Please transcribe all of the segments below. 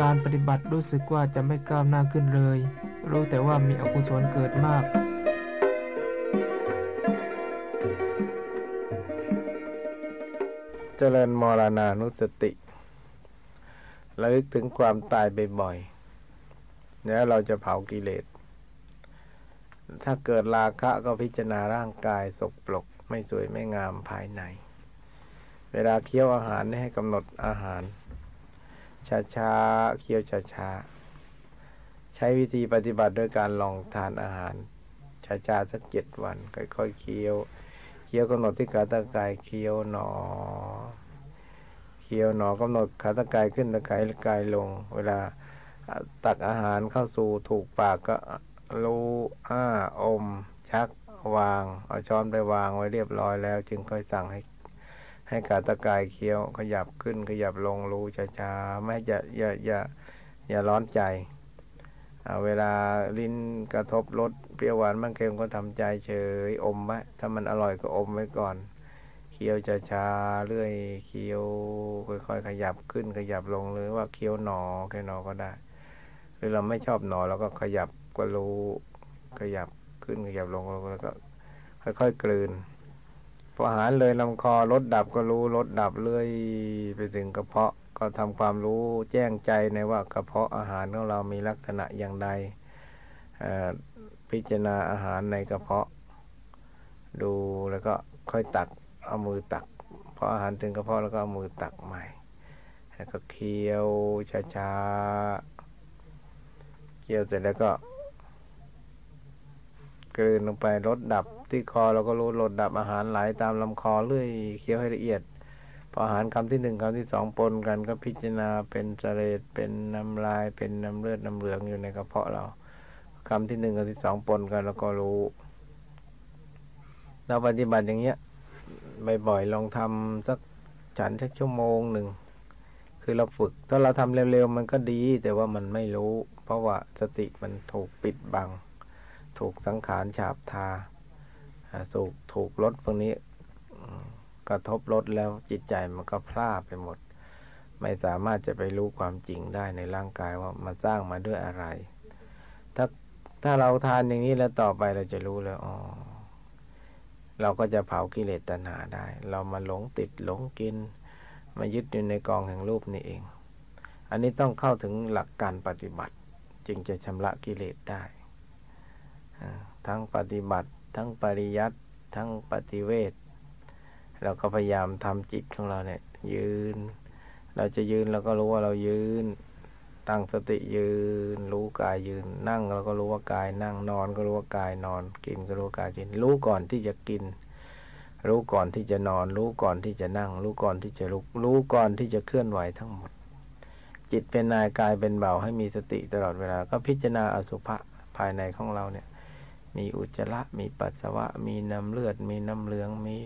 การปฏิบัติรู้สึกว่าจะไม่ก้าวหน้าขึ้นเลย รู้แต่ว่ามีอกุศลเกิดมาก เจริญมรณานุสติระลึกถึงความตายบ่อยๆแล้วเราจะเผากิเลส ถ้าเกิดราคะก็พิจารณาร่างกายสกปรกไม่สวยไม่งามภายใน เวลาเคี้ยวอาหารให้กำหนดอาหาร ช้าๆเคี้ยวช้าๆใช้วิธีปฏิบัติด้วยการลองทานอาหารช้าๆสักเจ็ดวัน ค่อยๆเคี้ยวเคี้ยวกำหนดที่ขาตะกายเคี้ยวหนอเคี้ยวหนอกำหนดขาตะกายขึ้นตะกายกายลง เวลาตักอาหารเข้าสู่ถูกปากก็รู้อ้าอม ชักวาง เอาช้อนไปวางไว้เรียบร้อยแล้ว จึงค่อยสั่งให้ ให้กาตะกายเคี้ยว ขยับขึ้นขยับลงรู้ช้าๆไม่จะอย่าอย่าอย่าร้อนใจเวลาลิ้นกระทบรสเปรี้ยวหวานมันเค็มก็ทำใจเฉยอมไว้ถ้ามันอร่อยก็อมไว้ก่อน เคี้ยวช้าๆเรื่อยเคี้ยวค่อยๆขยับขึ้นขยับลงหรือว่าเคี้ยวหนอแค่หนอก็ได้ หรือเราไม่ชอบหนอเราก็ขยับก็รู้ขยับขึ้นขยับลงแล้วก็ค่อยๆกลืน พออาหารเลยลำคอรสดับก็รู้รสดับเรื่อยไปถึงกระเพาะก็ทำความรู้แจ้งใจในว่ากระเพาะอาหารของเรามีลักษณะอย่างใดพิจารณาอาหารในกระเพาะ ดูแล้วก็ค่อยตักเอามือตักพออาหารถึงกระเพาะแล้วก็เอามือตักใหม่ แล้วก็เคี้ยวช้าๆเคี้ยวเสร็จแล้วก็ กลืนลงไปลดดับที่คอเราก็รู้ลดดับอาหารไหลตามลำคอเรื่อยเคี้ยวให้ละเอียด พออาหารคำที่หนึ่งคำที่สองปนกันก็พิจารณาเป็นเสลดเป็นน้ำลายเป็นน้ำเลือดน้ำเหลืองอยู่ในกระเพาะเราคำที่หนึ่งคำที่สองปนกันแล้วก็รู้ เราปฏิบัติอย่างเงี้ยบ่อยๆลองทำสักฉันสักชั่วโมงหนึ่งคือเราฝึก ถ้าเราทำเร็วๆมันก็ดี แต่ว่ามันไม่รู้ เพราะว่าสติมันถูกปิดบัง ถูกสังขารฉาบทาสูกถูกรถพวกนี้กระทบรถแล้วจิตใจมันก็พลาดไปหมด ไม่สามารถจะไปรู้ความจริงได้ในร่างกายว่ามันสร้างมาด้วยอะไร ถ้าถ้าเราทานอย่างนี้แล้วต่อไปเราจะรู้แล้วอ๋อเราก็จะเผากิเลสตัณหาได้ เรามาหลงติดหลงกิน มายึดอยู่ในกองแห่งรูปนี่เอง อันนี้ต้องเข้าถึงหลักการปฏิบัติ จึงจะชำระกิเลสได้ ทั้งปฏิบัติ ทั้งปริยัติทั้งปฏิเวทเราก็พยายามทำจิตของเราเนี่ยยืน เราจะยืนเราก็รู้ว่าเรายืน ตั้งสติยืน รู้กายยืน นั่งเราก็รู้ว่ากายนั่งนอนก็รู้ว่ากายนอน กินก็รู้กายกิน รู้ก่อนที่จะกิน รู้ก่อนที่จะนอน รู้ก่อนที่จะนั่ง รู้ก่อนที่จะลุก รู้ก่อนที่จะเคลื่อนไหวทั้งหมด จิตเป็นนายกายเป็นเบาให้มีสติตลอดเวลา ก็พิจารณาอสุภะภายในของเราเนี่ย มีอุจจาระ มีปัสสาวะ มีน้ำเลือด มีน้ำเหลือง มี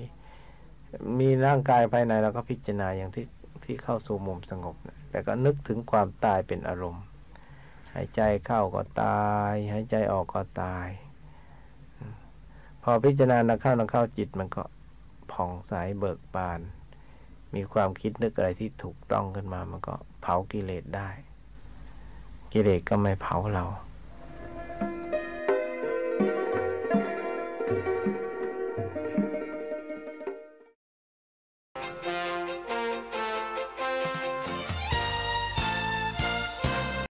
มีร่างกายภายในเราก็พิจารณาอย่างที่ที่เข้าสู่มุมสงบแต่ก็นึกถึงความตายเป็นอารมณ์ หายใจเข้าก็ตาย หายใจออกก็ตาย พอพิจารณานักเข้านักเข้าจิตมันก็ผ่องใสเบิกบาน มีความคิดนึกอะไรที่ถูกต้องขึ้นมา มันก็เผากิเลสได้ กิเลสก็ไม่เผาเรา